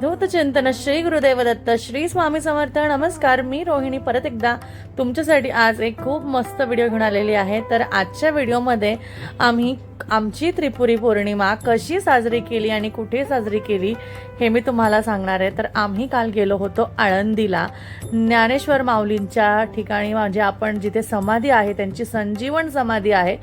अवधूत चिंतन श्री गुरुदेव दत्त श्री स्वामी समर्थ नमस्कार. मी रोहिणी परत एकदा तुमच्यासाठी आज एक खूप मस्त व्हिडिओ घेऊन आलेली आहे. तर आजच्या व्हिडिओमध्ये आम्ही आमची त्रिपुरी पौर्णिमा कशी साजरी केली आणि कुठे साजरी केली हे मी तुम्हाला सांगणार आहे. तर आम्ही काल गेलो होतो आळंदीला. ज्ञानेश्वर माऊलींच्या ठिकाणी म्हणजे आपण जिथे समाधी आहे त्यांची संजीवन समाधी आहे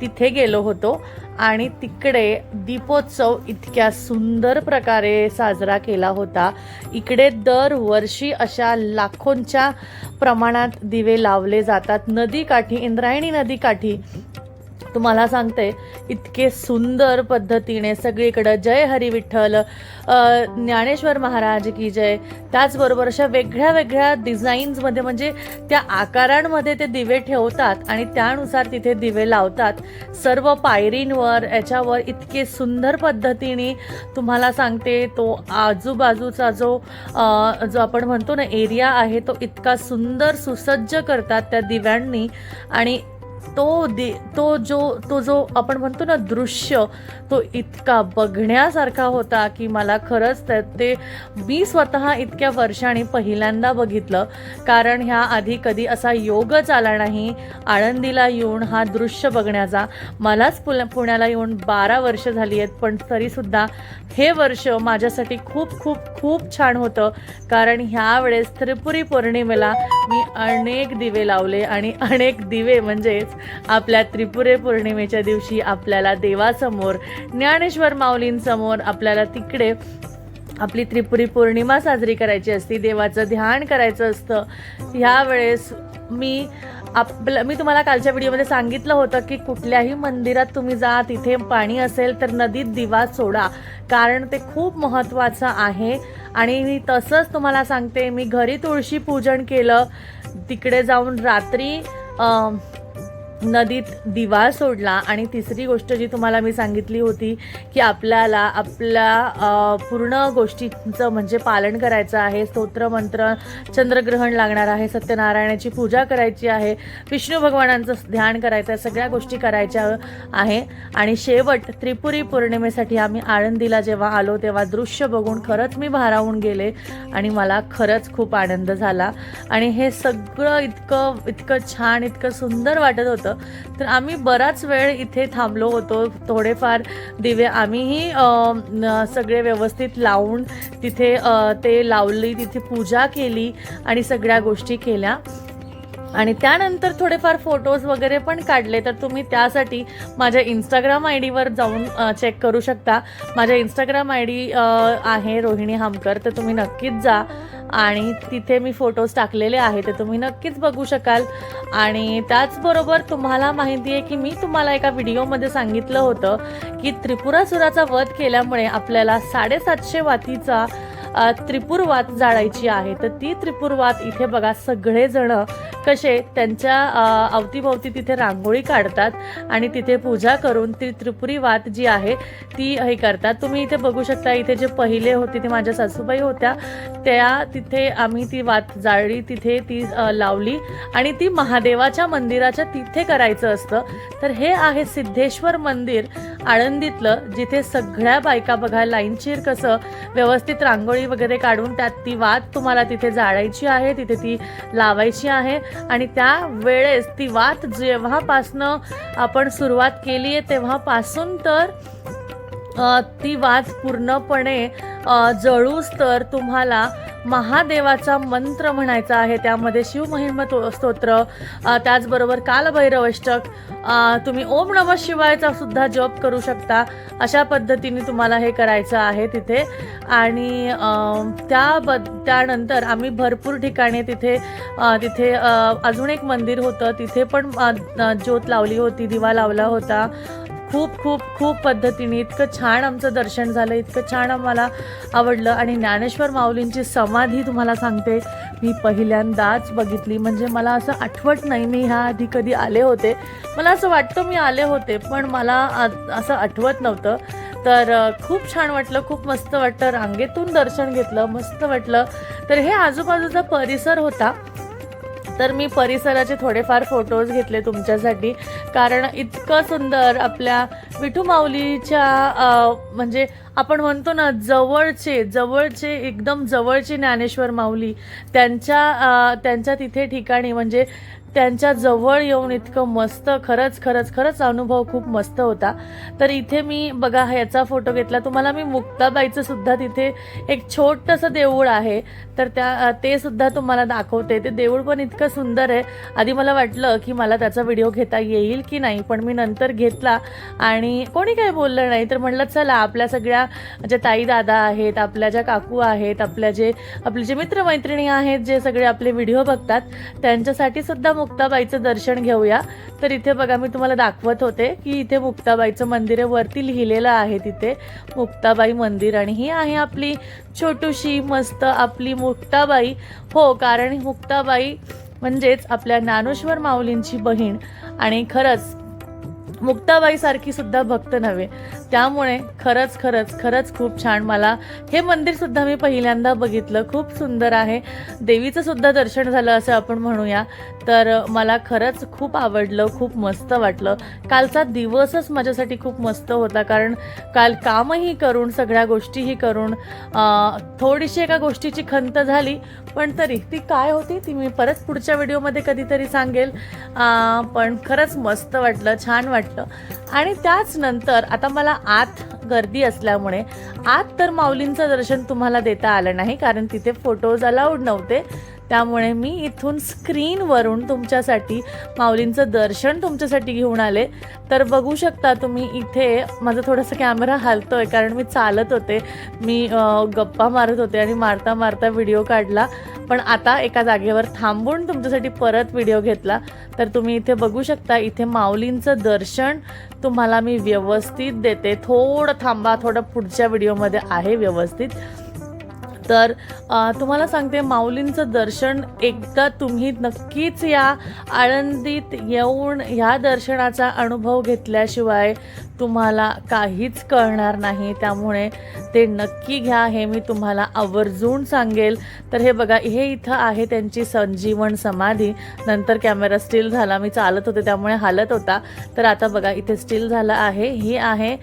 तिथे गेलो होतो आणि तिकडे दीपोत्सव इतक्या सुंदर प्रकारे साजरा केला होता. इकडे दरवर्षी अशा लाखोंच्या प्रमाणात दिवे लावले जातात. नदीकाठी इंद्रायणी नदीकाठी तुम्हाला सांगते इतके सुंदर पद्धतीने सगळीकडं जय हरी विठ्ठल ज्ञानेश्वर महाराज की जय. त्याचबरोबर अशा वेगळ्या वेगळ्या डिझाईन्समध्ये म्हणजे त्या आकारांमध्ये ते दिवे ठेवतात आणि त्यानुसार तिथे दिवे लावतात. सर्व पायरींवर याच्यावर इतके सुंदर पद्धतीने तुम्हाला सांगते तो आजूबाजूचा जो जो आपण म्हणतो ना एरिया आहे तो इतका सुंदर सुसज्ज करतात त्या दिव्यांनी. आणि तो दि तो जो तो जो आपण म्हणतो ना दृश्य तो इतका बघण्यासारखा होता की मला खरंच ते मी स्वतः इतक्या वर्षाने पहिल्यांदा बघितलं. कारण ह्या आधी कधी असा योगच आला नाही. आळंदीला येऊन हा दृश्य बघण्याचा. मलाच पुल पुण्याला येऊन बारा वर्ष झाली आहेत पण तरीसुद्धा हे वर्ष माझ्यासाठी खूप खूप खूप छान होतं. कारण ह्या वेळेस त्रिपुरी पौर्णिमेला मी अनेक दिवे लावले आणि अनेक दिवे म्हणजे म्हणजेच आपल्या त्रिपुरे पौर्णिमेच्या दिवशी आपल्याला देवासमोर ज्ञानेश्वर माऊलींसमोर आपल्याला तिकडे आपली त्रिपुरी पौर्णिमा साजरी करायची असते देवाचं ध्यान करायचं असतं. ह्यावेळेस मी आपलं मी तुम्हाला कालच्या व्हिडिओमध्ये सांगितलं होतं की कुठल्याही मंदिरात तुम्ही जा तिथे पाणी असेल तर नदीत दिवा सोडा कारण ते खूप महत्त्वाचं आहे. आणि मी तसंच तुम्हाला सांगते मी घरी तुळशी पूजन केलं तिकडे जाऊन रात्री नदीत दिवा सोडला आणि तिसरी गोष्ट जी तुम्हाला मी सांगितली होती की आपल्याला आपल्या पूर्ण गोष्टींचं म्हणजे पालन करायचं आहे स्तोत्रमंत्र चंद्रग्रहण लागणार आहे सत्यनारायणाची पूजा करायची आहे विष्णू भगवानांचं ध्यान करायचं आहे सगळ्या गोष्टी करायच्या आहे. आणि शेवट त्रिपुरी पौर्णिमेसाठी आम्ही आळंदीला जेव्हा आलो तेव्हा दृश्य बघून खरंच मी भारावून गेले आणि मला खरंच खूप आनंद झाला. आणि हे सगळं इतकं इतकं छान इतकं सुंदर वाटत होतं तर आम्ही बराच वेळ इथे थांबलो होतो. थोडेफार दिवे आम्हीही सगळे व्यवस्थित लावून तिथे ते लावली तिथे पूजा केली आणि सगळ्या गोष्टी केल्या. आणि त्यानंतर थोडेफार फोटोज वगैरे पण काढले तर तुम्ही त्यासाठी माझ्या इंस्टाग्राम आय डीवर जाऊन चेक करू शकता. माझ्या इंस्टाग्राम आय डी आहे रोहिणी हामकर तर तुम्ही नक्कीच जा. आणि तिथे मी फोटोज टाकलेले आहे ते तुम्ही नक्कीच बघू शकाल. आणि त्याचबरोबर तुम्हाला माहिती आहे की मी तुम्हाला एका व्हिडिओमध्ये सांगितलं होतं की त्रिपुरासुराचा वध केल्यामुळे आपल्याला साडेसातशे वातीचा त्रिपुरवात जाळायची आहे. तर ती त्रिपुरवात इथे बघा सगळेजणं कसे त्यांच्या अवतीभवती अवतीभोवती तिथे रांगोळी काढतात आणि तिथे पूजा करून ती त्रिपुरी वात जी आहे ती हे करतात. तुम्ही इथे बघू शकता इथे जे पहिले होते ते माझ्या सासूबाई होत्या त्या तिथे आम्ही ती वात जाळली तिथे ती लावली आणि ती महादेवाच्या मंदिराच्या तिथे करायचं असतं. तर हे आहे सिद्धेश्वर मंदिर. आळंदीतलं जिथे सगळ्या बायका बघा लाईनशीर कसं व्यवस्थित रांगोळी वगैरे काढून त्यात ती वात तुम्हाला तिथे जाळायची आहे तिथे ती लावायची आहे. आणि त्या वेळेस ती वात जेव्हापासनं आपण सुरुवात केली आहे तेव्हापासून तर ती वात पूर्णपणे जळूस तर तुम्हाला महादेवाचा मंत्र म्हणायचा आहे त्यामध्ये शिवमहिम तो- स्तोत्र त्याचबरोबर कालभैरव अष्टक तुम्ही ओम नम शिवायचा सुद्धा जप करू शकता. अशा पद्धतीने तुम्हाला हे करायचं आहे तिथे. आणि त्या ब त्यानंतर आम्ही भरपूर ठिकाणी तिथे तिथे अजून एक मंदिर होतं. तिथे पण ज्योत लावली होती दिवा लावला होता. खूप खूप खूप पद्धतीने इतकं छान आमचं दर्शन झालं इतकं छान आम्हाला आवडलं आणि ज्ञानेश्वर माऊलींची समाधी तुम्हाला सांगते. मी पहिल्यांदाच बघितली म्हणजे मला असं आठवत नाही मी ह्या आधी कधी आले होते. मला असं वाटतं मी आले होते पण मला असं आठवत नव्हतं. तर खूप छान वाटलं खूप मस्त वाटतं रांगेतून दर्शन घेतलं मस्त वाटलं. तर हे आजूबाजूचा परिसर होता. तर मी परिसराचे थोडेफार फोटोज घेतले तुमच्यासाठी. कारण इतकं सुंदर आपल्या विठू माऊलीच्या म्हणजे आपण म्हणतो ना जवळचे जवळचे एकदम जवळचे ज्ञानेश्वर माऊली त्यांच्या त्यांच्या तिथे ठिकाणी म्हणजे त्यांच्या जवळ येऊन इतकं मस्त खरंच खरंच खरंच अनुभव खूप मस्त होता. तर इथे मी बघा ह्याचा फोटो घेतला. तुम्हाला मी मुक्ताबाईचं सुद्धा तिथे एक छोटंसं देऊळ आहे. तर त्या ते सुद्धा तुम्हाला दाखवते. ते देऊळ पण इतकं सुंदर आहे. आधी मला वाटलं की मला त्याचा व्हिडिओ घेता येईल की नाही पण मी नंतर घेतला. आणि कोणी काही बोललं नाही तर म्हणलं चला आपल्या सगळ्या ज्या ताई दादा आहेत आपल्या ज्या काकू आहेत आपल्या जे आपले जे मित्रमैत्रिणी आहेत जे सगळे आपले व्हिडिओ बघतात त्यांच्यासाठी सुद्धा मुक्ताबाईचं दर्शन घेऊया. तर इथे बघा मी तुम्हाला दाखवत होते की इथे मुक्ताबाईचं मंदिर आहे. वरती लिहिलेलं आहे तिथे मुक्ताबाई मंदिर. आणि ही आहे आपली छोटूशी मस्त आपली मुक्ताबाई. हो कारण मुक्ताबाई म्हणजेच आपल्या ज्ञानेश्वर माऊलींची बहीण. आणि खरंच मुक्ताबाईसारखी सुद्धा भक्त नव्हे. त्यामुळे खरंच खरंच खरंच खूप छान मला हे मंदिर सुद्धा मी पहिल्यांदा बघितलं. खूप सुंदर आहे. देवीचं सुद्धा दर्शन झालं असं आपण म्हणूया. तर मला खरंच खूप आवडलं खूप मस्त वाटलं. कालचा दिवसच माझ्यासाठी खूप मस्त होता. कारण काल कामही करून सगळ्या गोष्टीही करून थोडीशी एका गोष्टीची खंत झाली. पण तरी ती काय होती ती मी परत पुढच्या व्हिडिओमध्ये कधीतरी सांगेल. पण खरंच मस्त वाटलं छान वाटलं. आणि त्याच नंतर आता मला आत गर्दी असल्यामुळे आत तर माऊलींचं दर्शन तुम्हाला देता आलं नाही कारण तिथे फोटोज अलाउड नव्हते. त्यामुळे मी इथून स्क्रीनवरून तुमच्यासाठी माऊलींचं दर्शन तुमच्यासाठी घेऊन आले. तर बघू शकता तुम्ही इथे माझा थोडासा कॅमेरा हलतोय कारण मी चालत होते. मी गप्पा मारत होते आणि मारता मारता व्हिडिओ काढला. पण आता एका जागेवर थांबून तुमच्यासाठी परत व्हिडिओ घेतला. तर तुम्ही इथे बघू शकता इथे माऊलींचं दर्शन तुम्हाला मी व्यवस्थित देते. थोडं थांबा थोडं पुढच्या व्हिडिओमध्ये आहे व्यवस्थित. तर तुम्हाला सांगते माऊलींचं दर्शन एकदा तुम्ही नक्कीच या आळंदीत येऊन ह्या दर्शनाचा अनुभव घेतल्याशिवाय तुम्हाला काहीच कळणार नाही. त्यामुळे ते नक्की घ्या हे मी तुम्हाला आवर्जून सांगेल. तर हे बघा हे इथं आहे त्यांची संजीवन समाधी. नंतर कॅमेरा स्टील झाला मी चालत होते त्यामुळे हालत होता. तर आता बघा इथे स्टील झाला आहे हे आहे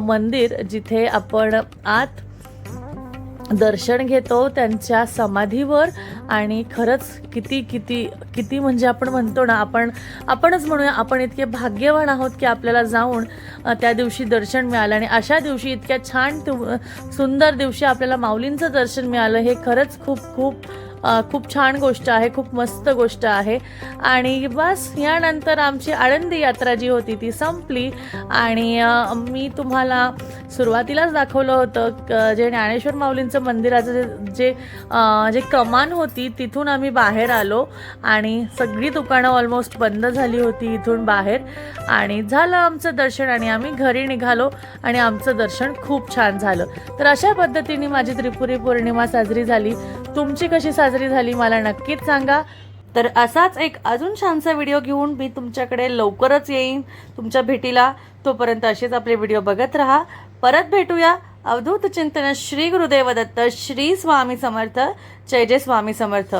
मंदिर जिथे आपण आत दर्शन घेतो त्यांच्या समाधीवर. आणि खरंच किती किती किती म्हणजे आपण म्हणतो ना आपण आपणच म्हणूया आपण इतके भाग्यवान आहोत की आपल्याला जाऊन त्या दिवशी दर्शन मिळालं. आणि अशा दिवशी इतक्या छान सुंदर दिवशी आपल्याला माऊलींचं दर्शन मिळालं हे खरंच खूप खूप खूप छान गोष्ट आहे खूप मस्त गोष्ट आहे. आणि बस यानंतर आमची आळंदी यात्रा जी होती ती संपली. आणि मी तुम्हाला सुरुवातीलाच दाखवलं होतं क- जे ज्ञानेश्वर माऊलींचं मंदिराचं जे जे जे कमान होती तिथून आम्ही बाहेर आलो. आणि सगळी दुकानं ऑलमोस्ट बंद झाली होती इथून बाहेर. आणि झालं आमचं दर्शन आणि आम्ही घरी निघालो आणि आमचं दर्शन खूप छान झालं. तर अशा पद्धतीने माझी त्रिपुरी पौर्णिमा साजरी झाली. तुमची कशी साजरी साजरी झाली मला नक्कीच सांगा. तर असाच एक अजून छानसा व्हिडिओ घेऊन मी तुमच्याकडे लवकरच येईन तुमच्या भेटीला. तोपर्यंत असेच आपले व्हिडिओ बघत राहा. परत भेटूया. अवधूत चिंतन श्री गुरुदेव दत्त श्री स्वामी समर्थ. जय जय स्वामी समर्थ.